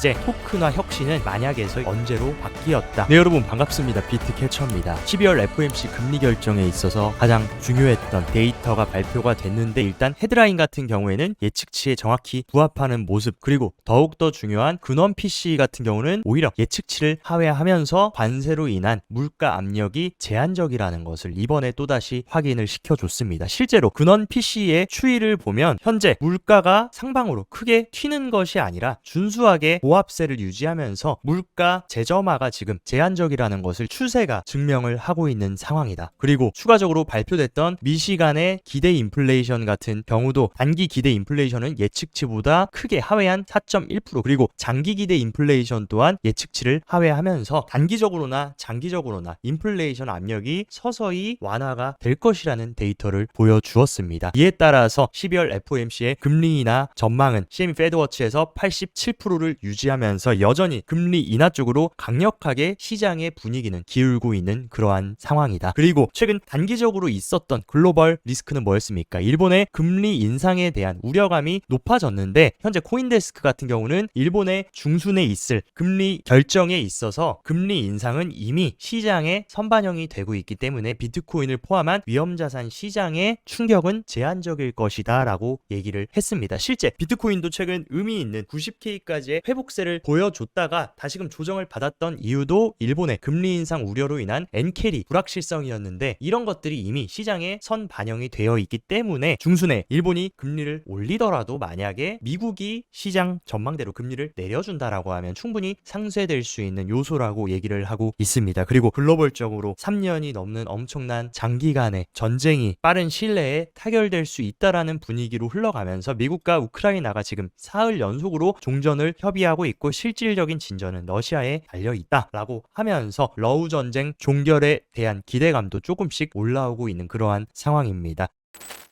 이제 토큰화 혁신은 만약에서 언제로 바뀌었다. 네 여러분 반갑습니다. 비트캐쳐입니다. 12월 FOMC 금리 결정에 있어서 가장 중요했던 데이터가 발표가 됐는데 일단 헤드라인 같은 경우에는 예측치에 정확히 부합하는 모습 그리고 더욱더 중요한 근원 PC 같은 경우는 오히려 예측치를 하회하면서 관세로 인한 물가 압력이 제한적이라는 것을 이번에 또다시 확인을 시켜줬습니다. 실제로 근원 PC의 추이를 보면 현재 물가가 상방으로 크게 튀는 것이 아니라 준수하게 보합세를 유지하면서 물가 재점화가 지금 제한적이라는 것을 추세가 증명을 하고 있는 상황이다. 그리고 추가적으로 발표됐던 미시간의 기대 인플레이션 같은 경우도 단기 기대 인플레이션은 예측치보다 크게 하회한 4.1% 그리고 장기 기대 인플레이션 또한 예측치를 하회하면서 단기적으로나 장기적으로나 인플레이션 압력이 서서히 완화가 될 것이라는 데이터를 보여주었습니다. 이에 따라서 12월 FOMC의 금리나 전망은 CME 페드워치에서 87%를 유지 하면서 여전히 금리 인하 쪽으로 강력하게 시장의 분위기는 기울고 있는 그러한 상황이다. 그리고 최근 단기적으로 있었던 글로벌 리스크는 뭐였습니까? 일본의 금리 인상에 대한 우려감이 높아졌는데 현재 코인데스크 같은 경우는 일본의 중순에 있을 금리 결정에 있어서 금리 인상은 이미 시장에 선반영이 되고 있기 때문에 비트코인을 포함한 위험자산 시장의 충격은 제한적일 것이다 라고 얘기를 했습니다. 실제 비트코인도 최근 의미 있는 90K까지의 회복 세를 보여줬다가 다시금 조정을 받았던 이유도 일본의 금리 인상 우려로 인한 엔캐리 불확실성이었는데 이런 것들이 이미 시장에 선 반영이 되어 있기 때문에 중순에 일본이 금리를 올리더라도 만약에 미국이 시장 전망대로 금리를 내려준다라고 하면 충분히 상쇄될 수 있는 요소라고 얘기를 하고 있습니다. 그리고 글로벌적으로 3년이 넘는 엄청난 장기간의 전쟁이 빠른 내에 타결될 수 있다라는 분위기로 흘러가면서 미국과 우크라이나가 지금 사흘 연속으로 종전을 협의하 고 있고 실질적인 진전은 러시아에 달려 있다라고 하면서 러우 전쟁 종결에 대한 기대감도 조금씩 올라오고 있는 그러한 상황입니다.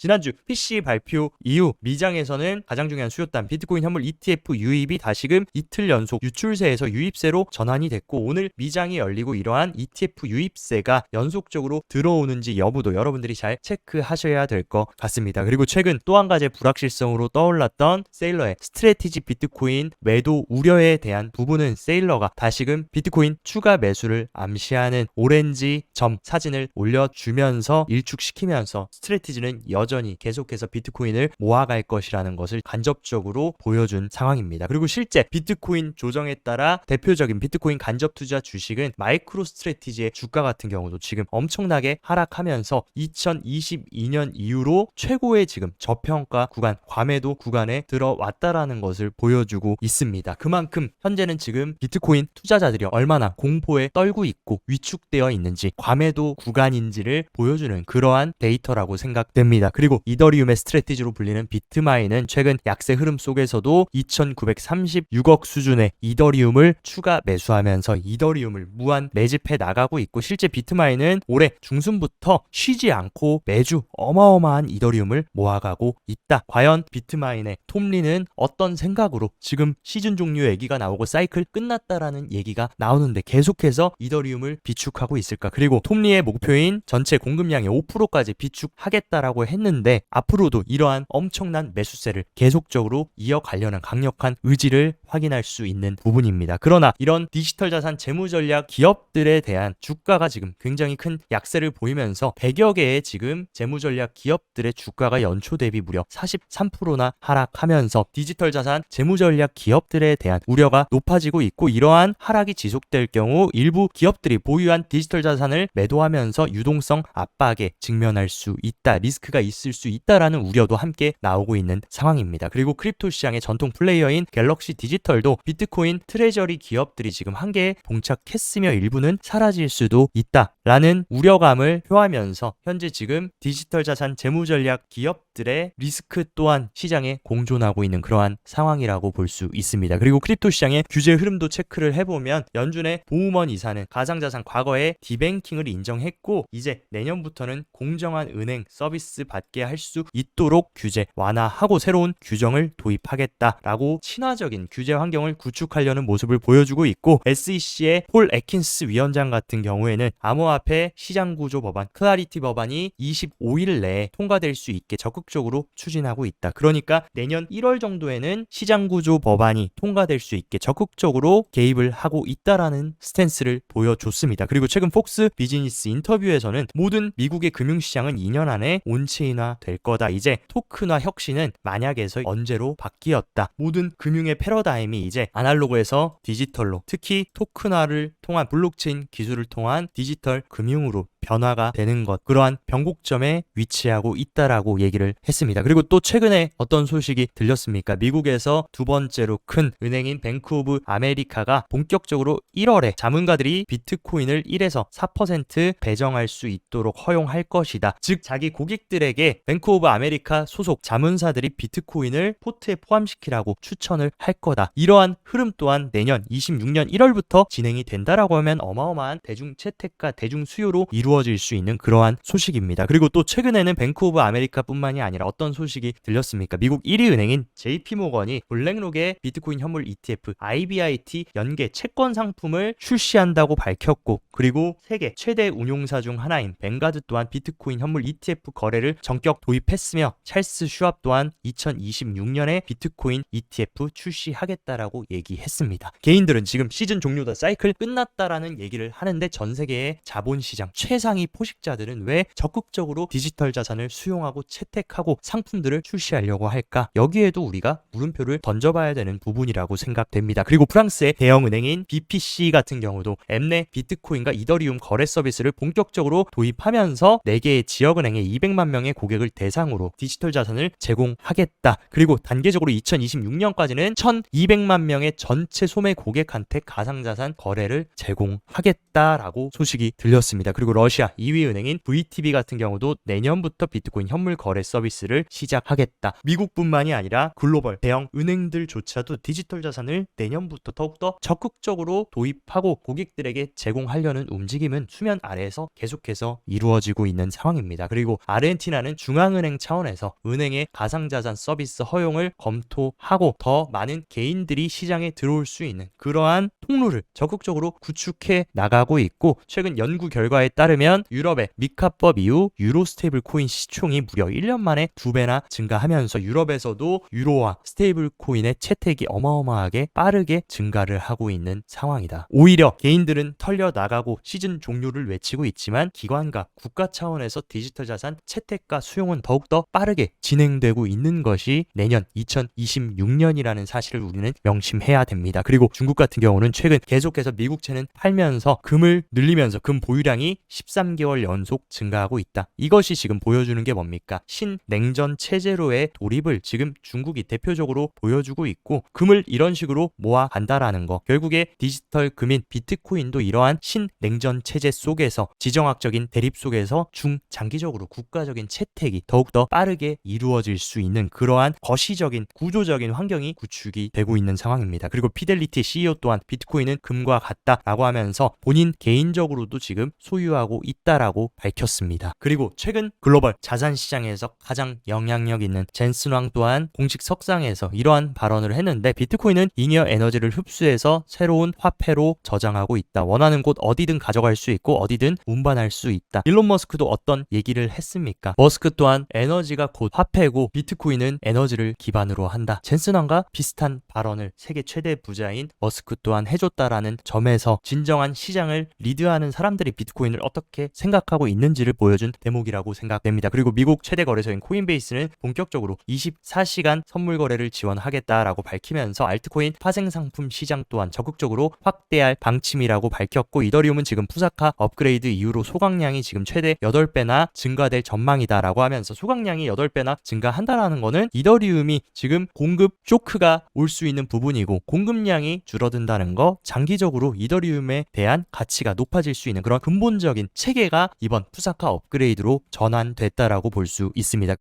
지난주 PC 발표 이후 미장에서는 가장 중요한 수요단 비트코인 현물 ETF 유입이 다시금 이틀 연속 유출세에서 유입세로 전환이 됐고 오늘 미장이 열리고 이러한 ETF 유입세가 연속적으로 들어오는지 여부도 여러분들이 잘 체크하셔야 될 것 같습니다. 그리고 최근 또 한 가지 불확실성으로 떠올랐던 세일러의 스트레티지 비트코인 매도 우려에 대한 부분은 세일러가 다시금 비트코인 추가 매수를 암시하는 오렌지 점 사진을 올려주면서 일축시키면서 스트레티지는 여전히 계속해서 비트코인을 모아갈 것이라는 것을 간접적으로 보여준 상황입니다. 그리고 실제 비트코인 조정에 따라 대표적인 비트코인 간접 투자 주식은 마이크로 스트레티지의 주가 같은 경우도 지금 엄청나게 하락하면서 2022년 이후로 최고의 지금 저평가 구간, 과매도 구간에 들어왔다라는 것을 보여주고 있습니다. 그만큼 현재는 지금 비트코인 투자자들이 얼마나 공포에 떨고 있고 위축되어 있는지 과매도 구간인지를 보여주는 그러한 데이터라고 생각됩니다. 그리고 이더리움의 스트레티지로 불리는 비트마인은 최근 약세 흐름 속에서도 2,936억 수준의 이더리움을 추가 매수하면서 이더리움을 무한 매집해 나가고 있고 실제 비트마인은 올해 중순부터 쉬지 않고 매주 어마어마한 이더리움을 모아가고 있다. 과연 비트마인의 톰리는 어떤 생각으로 지금 시즌 종료 얘기가 나오고 사이클 끝났다라는 얘기가 나오는데 계속해서 이더리움을 비축하고 있을까? 그리고 톰리의 목표인 전체 공급량의 5%까지 비축하겠다라고 했는데 앞으로도 이러한 엄청난 매수세를 계속적으로 이어가려는 강력한 의지를 확인할 수 있는 부분입니다. 그러나 이런 디지털 자산 재무 전략 기업들에 대한 주가가 지금 굉장히 큰 약세를 보이면서 100여 개의 지금 재무 전략 기업들의 주가가 연초 대비 무려 43%나 하락하면서 디지털 자산 재무 전략 기업들에 대한 우려가 높아지고 있고 이러한 하락이 지속될 경우 일부 기업들이 보유한 디지털 자산을 매도하면서 유동성 압박에 직면할 수 있다. 리스크가 있을 수 있다라는 우려도 함께 나오고 있는 상황입니다. 그리고 크립토 시장의 전통 플레이어인 갤럭시 디지털 도 비트코인 트레저리 기업들이 지금 한계에 봉착했으며 일부는 사라질 수도 있다라는 우려감을 표하면서 현재 지금 디지털 자산 재무 전략 기업들의 리스크 또한 시장에 공존하고 있는 그러한 상황이라고 볼 수 있습니다. 그리고 크립토 시장의 규제 흐름도 체크를 해보면 연준의 보우먼 이사는 가상자산 과거에 디뱅킹을 인정했고 이제 내년부터는 공정한 은행 서비스 받게 할 수 있도록 규제 완화하고 새로운 규정을 도입하겠다라고 친화적인 규제 환경을 구축하려는 모습을 보여주고 있고 SEC의 폴 에킨스 위원장 같은 경우에는 암호화폐 시장 구조 법안 클라리티 법안이 25일 내에 통과될 수 있게 적극 적극적으로 추진하고 있다. 그러니까 내년 1월 정도에는 시장 구조 법안이 통과될 수 있게 적극적으로 개입을 하고 있다라는 스탠스를 보여줬습니다. 그리고 최근 폭스 비즈니스 인터뷰에서는 모든 미국의 금융시장은 2년 안에 온체인화 될 거다. 이제 토큰화 혁신은 만약에서 언제로 바뀌었다. 모든 금융의 패러다임 이 이제 아날로그에서 디지털로 특히 토큰화를 통한 블록체인 기술을 통한 디지털 금융으로 변화가 되는 것 그러한 변곡점에 위치하고 있다라고 얘기를 했습니다. 그리고 또 최근에 어떤 소식이 들렸습니까? 미국에서 두 번째로 큰 은행인 뱅크 오브 아메리카가 본격적으로 1월에 자문가들이 비트코인을 1에서 4% 배정할 수 있도록 허용할 것이다. 즉 자기 고객들에게 뱅크 오브 아메리카 소속 자문사들이 비트코인을 포트에 포함시키라고 추천을 할 거다. 이러한 흐름 또한 내년 26년 1월부터 진행이 된다라고 하면 어마어마한 대중 채택과 대중 수요로 이루어 질 수 있는 그러한 소식입니다. 그리고 또 최근에는 뱅크 오브 아메리카뿐만이 아니라 어떤 소식이 들렸습니까? 미국 1위 은행인 JP 모건이 블랙록의 비트코인 현물 ETF IBIT 연계 채권 상품을 출시한다고 밝혔고 그리고 세계 최대 운용사 중 하나인 뱅가드 또한 비트코인 현물 ETF 거래를 전격 도입했으며 찰스 슈압 또한 2026년에 비트코인 ETF 출시하겠다라고 얘기했습니다. 개인들은 지금 시즌 종료다 사이클 끝났다라는 얘기를 하는데 전 세계의 자본시장 최상위 포식자들은 왜 적극적으로 디지털 자산을 수용하고 채택하고 상품들을 출시하려고 할까? 여기에도 우리가 물음표를 던져봐야 되는 부분이라고 생각됩니다. 그리고 프랑스의 대형 은행인 BPC 같은 경우도 앱내 비트코인과 이더리움 거래 서비스를 본격적으로 도입하면서 4개의 지역은행의 200만 명의 고객을 대상으로 디지털 자산을 제공하겠다. 그리고 단계적으로 2026년까지는 1200만 명의 전체 소매 고객한테 가상자산 거래를 제공하겠다라고 소식이 들렸습니다. 그리고 러시아 2위 은행인 VTB 같은 경우도 내년부터 비트코인 현물 거래 서비스를 시작하겠다. 미국뿐만이 아니라 글로벌 대형 은행들조차도 디지털 자산을 내년부터 더욱더 적극적으로 도입하고 고객들에게 제공 하려는 움직임은 수면 아래에서 계속해서 이루어지고 있는 상황입니다. 그리고 아르헨티나는 중앙은행 차원에서 은행의 가상자산 서비스 허용을 검토하고 더 많은 개인들이 시장에 들어올 수 있는 그러한 통로를 적극적으로 구축해 나가고 있고 최근 연구 결과에 따르면 유럽의 미카법 이후 유로 스테이블 코인 시총이 무려 1년 만에 두 배나 증가하면서 유럽에서도 유로와 스테이블 코인의 채택이 어마어마하게 빠르게 증가를 하고 있는 상황이다. 오히려 개인들은 털려 나가 고 시즌 종료를 외치고 있지만 기관과 국가 차원에서 디지털 자산 채택과 수용은 더욱더 빠르게 진행되고 있는 것이 내년 2026년이라는 사실을 우리는 명심해야 됩니다. 그리고 중국 같은 경우는 최근 계속해서 미국채는 팔면서 금을 늘리면서 금 보유량이 13개월 연속 증가하고 있다. 이것이 지금 보여주는 게 뭡니까? 신냉전 체제로의 돌입을 지금 중국이 대표적으로 보여주고 있고 금을 이런 식으로 모아 간다라는 거. 결국에 디지털 금인 비트코인도 이러한 신 냉전 체제 속에서 지정학적인 대립 속에서 중장기적으로 국가적인 채택이 더욱더 빠르게 이루어질 수 있는 그러한 거시적인 구조적인 환경이 구축이 되고 있는 상황입니다. 그리고 피델리티 CEO 또한 비트코인은 금과 같다라고 하면서 본인 개인적으로도 지금 소유하고 있다라고 밝혔습니다. 그리고 최근 글로벌 자산 시장에서 가장 영향력 있는 젠슨 왕 또한 공식 석상에서 이러한 발언을 했는데 비트코인은 잉여 에너지를 흡수해서 새로운 화폐로 저장하고 있다. 원하는 곳 어디 든 가져갈 수 있고 어디든 운반할 수 있다. 일론 머스크도 어떤 얘기를 했습니까? 머스크 또한 에너지가 곧 화폐고 비트코인은 에너지를 기반으로 한다. 젠슨 왕과 비슷한 발언을 세계 최대 부자인 머스크 또한 해줬다라는 점에서 진정한 시장을 리드하는 사람들이 비트코인을 어떻게 생각하고 있는지를 보여준 대목이라고 생각됩니다. 그리고 미국 최대 거래소인 코인베이스는 본격적으로 24시간 선물 거래를 지원하겠다라고 밝히면서 알트코인 파생 상품 시장 또한 적극적으로 확대할 방침이라고 밝혔고 이더리 움은 지금 푸사카 업그레이드 이후로 소각량이 지금 최대 8배나 증가될 전망이다라고 하면서 소각량이 8배나 증가한다라는 거는 이더리움이 지금 공급 쇼크가 올 수 있는 부분이고 공급량이 줄어든다는 거 장기적으로 이더리움에 대한 가치가 높아질 수 있는 그런 근본적인 체계가 이번 푸사카 업그레이드로 전환됐다라고 볼 수 있습니다.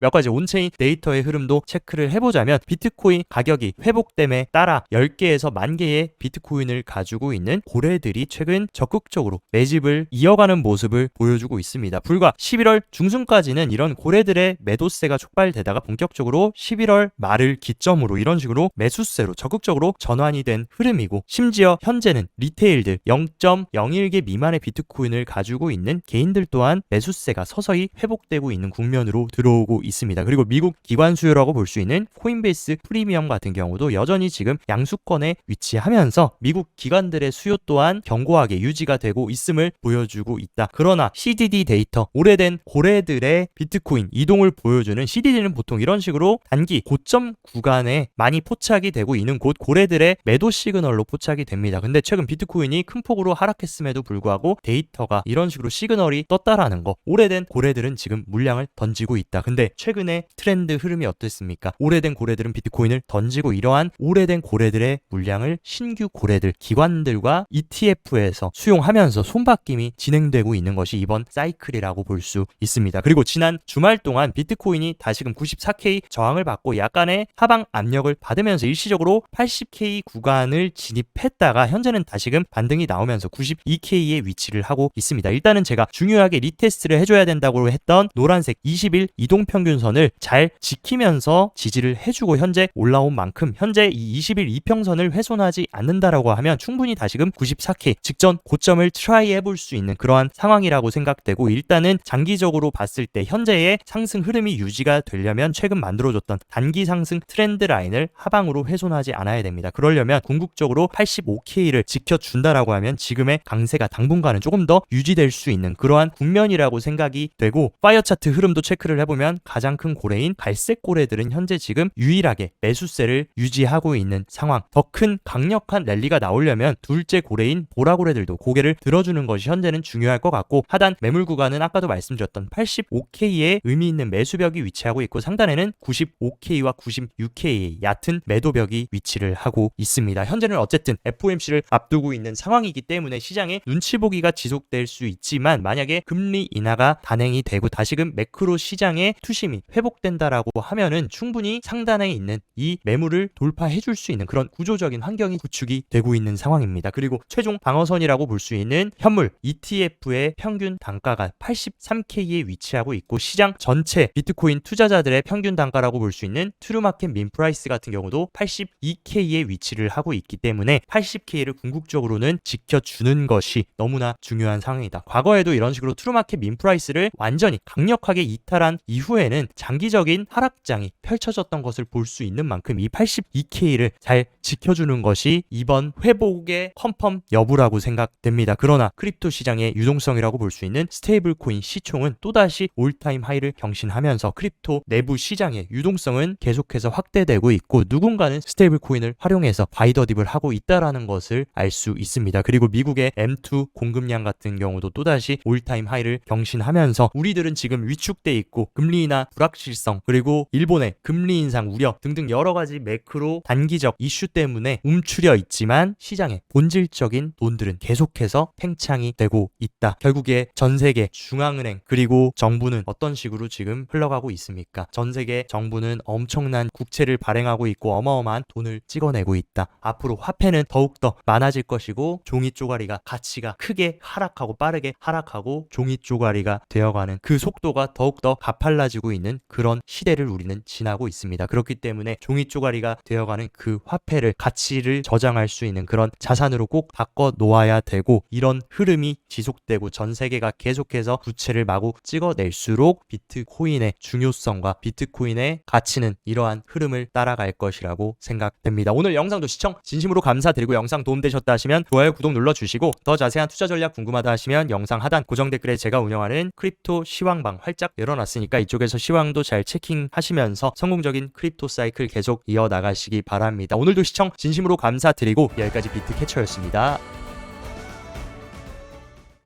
몇 가지 온체인 데이터의 흐름도 체크를 해보자면 비트코인 가격이 회복됨에 따라 10개에서 만 개의 비트코인을 가지고 있는 고래들이 최근 적극적으로 매집을 이어가는 모습을 보여주고 있습니다. 불과 11월 중순까지는 이런 고래들의 매도세가 촉발되다가 본격적으로 11월 말을 기점으로 이런 식으로 매수세로 적극적으로 전환이 된 흐름이고 심지어 현재는 리테일들 0.01개 미만의 비트코인을 가지고 있는 개인들 또한 매수세가 서서히 회복되고 있는 국면으로 들어오고 있습니다. 그리고 미국 기관 수요라고 볼 수 있는 코인베이스 프리미엄 같은 경우도 여전히 지금 양수권에 위치하면서 미국 기관들의 수요 또한 견고하게 유지가 되고 있음을 보여주고 있다. 그러나 CDD 데이터, 오래된 고래들의 비트코인 이동을 보여주는 CDD는 보통 이런 식으로 단기 고점 구간에 많이 포착이 되고 있는 곳 고래들의 매도 시그널로 포착이 됩니다. 근데 최근 비트코인이 큰 폭으로 하락했음에도 불구하고 데이터가 이런 식으로 시그널이 떴다라는 거. 오래된 고래들은 지금 물량을 던지고 있다. 근데 최근에 트렌드 흐름이 어땠습니까? 오래된 고래들은 비트코인을 던지고 이러한 오래된 고래들의 물량을 신규 고래들, 기관들과 ETF에서 수용하면서 손바뀜이 진행되고 있는 것이 이번 사이클이라고 볼 수 있습니다. 그리고 지난 주말 동안 비트코인이 다시금 94K 저항을 받고 약간의 하방 압력을 받으면서 일시적으로 80K 구간을 진입했다가 현재는 다시금 반등이 나오면서 92K에 위치를 하고 있습니다. 일단은 제가 중요하게 리테스트를 해줘야 된다고 했던 노란색 20일 이동평균 선을 잘 지키면서 지지를 해주고 현재 올라온 만큼 현재 이 20일 이평선을 훼손하지 않는다라고 하면 충분히 다시금 94K 직전 고점을 트라이 해볼 수 있는 그러한 상황이라고 생각되고 일단은 장기적으로 봤을 때 현재의 상승 흐름이 유지가 되려면 최근 만들어줬던 단기 상승 트렌드 라인을 하방으로 훼손하지 않아야 됩니다. 그러려면 궁극적으로 85K를 지켜준다라고 하면 지금의 강세가 당분간은 조금 더 유지될 수 있는 그러한 국면이라고 생각이 되고 파이어 차트 흐름도 체크를 해보면 가장 큰 고래인 갈색 고래들은 현재 지금 유일하게 매수세를 유지하고 있는 상황. 더 큰 강력한 랠리가 나오려면 둘째 고래인 보라 고래들도 고개를 들어주는 것이 현재는 중요할 것 같고 하단 매물 구간은 아까도 말씀드렸던 85K의 의미 있는 매수벽이 위치하고 있고 상단에는 95K와 96K의 얕은 매도벽이 위치를 하고 있습니다. 현재는 어쨌든 FOMC를 앞두고 있는 상황이기 때문에 시장에 눈치 보기가 지속될 수 있지만 만약에 금리 인하가 단행이 되고 다시금 매크로 시장의 투심 이 회복된다라고 하면은 충분히 상단에 있는 이 매물을 돌파해 줄 수 있는 그런 구조적인 환경이 구축이 되고 있는 상황입니다. 그리고 최종 방어선이라고 볼 수 있는 현물 ETF의 평균 단가가 83K에 위치하고 있고 시장 전체 비트코인 투자자들의 평균 단가라고 볼 수 있는 트루마켓 민프라이스 같은 경우도 82K에 위치를 하고 있기 때문에 80K를 궁극적으로는 지켜주는 것이 너무나 중요한 상황이다. 과거에도 이런 식으로 트루마켓 민프라이스를 완전히 강력하게 이탈한 이후에 는 장기적인 하락장이 펼쳐졌던 것을 볼 수 있는 만큼 이 82K를 잘 지켜주는 것이 이번 회복의 펌펌 여부라고 생각됩니다. 그러나 크립토 시장의 유동성이라고 볼 수 있는 스테이블 코인 시총은 또다시 올타임 하이를 경신하면서 크립토 내부 시장의 유동성은 계속해서 확대되고 있고 누군가는 스테이블 코인을 활용해서 바이더딥을 하고 있다라는 것을 알 수 있습니다. 그리고 미국의 M2 공급량 같은 경우도 또다시 올타임 하이를 경신하면서 우리들은 지금 위축돼 있고 금리 인하 불확실성 그리고 일본의 금리 인상 우려 등등 여러 가지 매크로 단기적 이슈 때문에 움츠려 있지만 시장의 본질적인 돈들은 계속해서 팽창이 되고 있다. 결국에 전 세계 중앙은행 그리고 정부는 어떤 식으로 지금 흘러가고 있습니까? 전 세계 정부는 엄청난 국채를 발행하고 있고 어마어마한 돈을 찍어내고 있다. 앞으로 화폐는 더욱더 많아질 것이고 종이 쪼가리가 가치가 크게 하락하고 빠르게 하락하고 종이 쪼가리가 되어가는 그 속도가 더욱더 가팔라지고 있는 그런 시대를 우리는 지나고 있습니다. 그렇기 때문에 종이 쪼가리가 되어가는 그 화폐를 가치를 저장할 수 있는 그런 자산으로 꼭 바꿔 놓아야 되고 이런 흐름이 지속되고 전 세계가 계속해서 부채를 마구 찍어낼수록 비트코인의 중요성과 비트코인의 가치는 이러한 흐름을 따라갈 것이라고 생각됩니다. 오늘 영상도 시청 진심으로 감사드리고 영상 도움되셨다 하시면 좋아요, 구독 눌러주시고 더 자세한 투자 전략 궁금하다 하시면 영상 하단 고정 댓글에 제가 운영하는 크립토 시황방 활짝 열어놨으니까 이쪽에 서 시황도 잘 체킹하시면서 성공적인 크립토 사이클 계속 이어나가시기 바랍니다. 오늘도 시청 진심으로 감사드리고 여기까지 비트캐쳐였습니다.